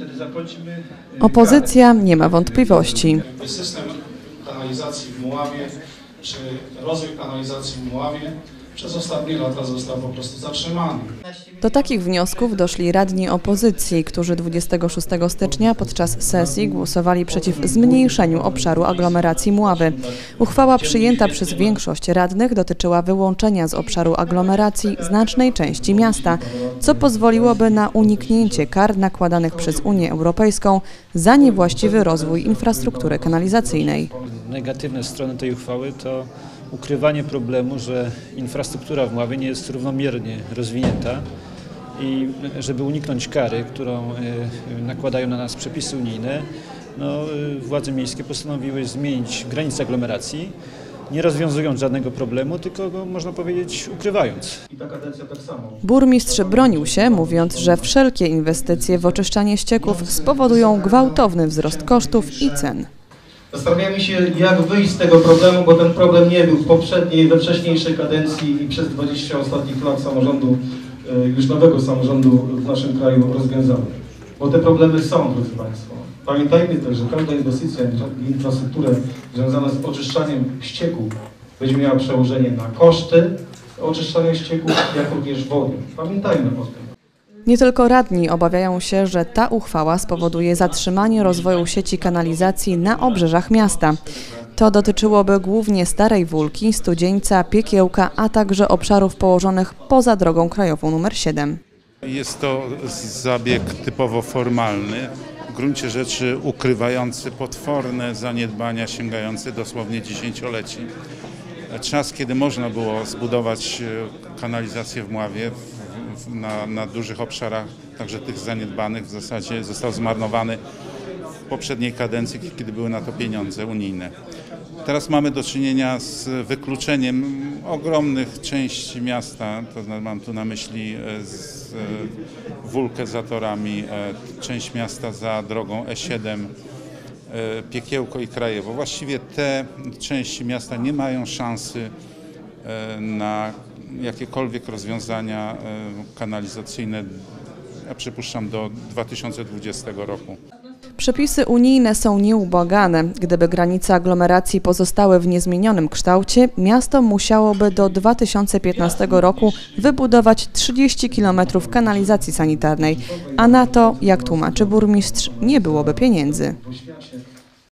Y, Opozycja nie ma wątpliwości. System kanalizacji w Muławie, czy rozwój kanalizacji w Muławie przez ostatnie lata został po prostu zatrzymany. Do takich wniosków doszli radni opozycji, którzy 26 stycznia podczas sesji głosowali przeciw zmniejszeniu obszaru aglomeracji Mławy. Uchwała przyjęta przez większość radnych dotyczyła wyłączenia z obszaru aglomeracji znacznej części miasta, co pozwoliłoby na uniknięcie kar nakładanych przez Unię Europejską za niewłaściwy rozwój infrastruktury kanalizacyjnej. Negatywne strony tej uchwały to ukrywanie problemu, że infrastruktura w Mławie nie jest równomiernie rozwinięta i żeby uniknąć kary, którą y, nakładają na nas przepisy unijne, no, y, władze miejskie postanowiły zmienić granice aglomeracji, nie rozwiązując żadnego problemu, tylko go, można powiedzieć, ukrywając. Tak. Burmistrz bronił się, mówiąc, że wszelkie inwestycje w oczyszczanie ścieków spowodują gwałtowny wzrost kosztów i cen. Zastanawiamy się, jak wyjść z tego problemu, bo ten problem nie był w poprzedniej, we wcześniejszej kadencji i przez 20 ostatnich lat samorządu, e, już nowego samorządu w naszym kraju rozwiązany. Bo te problemy są, drodzy Państwo. Pamiętajmy też, że każda inwestycja w infrastrukturę związana z oczyszczaniem ścieków będzie miała przełożenie na koszty oczyszczania ścieków, jak również wody. Pamiętajmy o tym. Nie tylko radni obawiają się, że ta uchwała spowoduje zatrzymanie rozwoju sieci kanalizacji na obrzeżach miasta. To dotyczyłoby głównie Starej Wólki, Studzieńca, Piekiełka, a także obszarów położonych poza drogą krajową nr 7. Jest to zabieg typowo formalny, w gruncie rzeczy ukrywający potworne zaniedbania sięgające dosłownie dziesięcioleci. Czas, kiedy można było zbudować e, kanalizację w Mławie na, na dużych obszarach, także tych zaniedbanych, w zasadzie został zmarnowany w poprzedniej kadencji, kiedy były na to pieniądze unijne. Teraz mamy do czynienia z wykluczeniem ogromnych części miasta, to zna- mam tu na myśli e, z e, za torami, e, część miasta za drogą E7, e, Piekiełko i Krajewo. Właściwie te części miasta nie mają szansy na jakiekolwiek rozwiązania e, kanalizacyjne, ja przypuszczam do 2020 roku. Przepisy unijne są nieubłagane. Gdyby granice aglomeracji pozostały w niezmienionym kształcie, miasto musiałoby do 2015 roku wybudować 30 km kanalizacji sanitarnej, a na to, jak tłumaczy burmistrz, nie byłoby pieniędzy.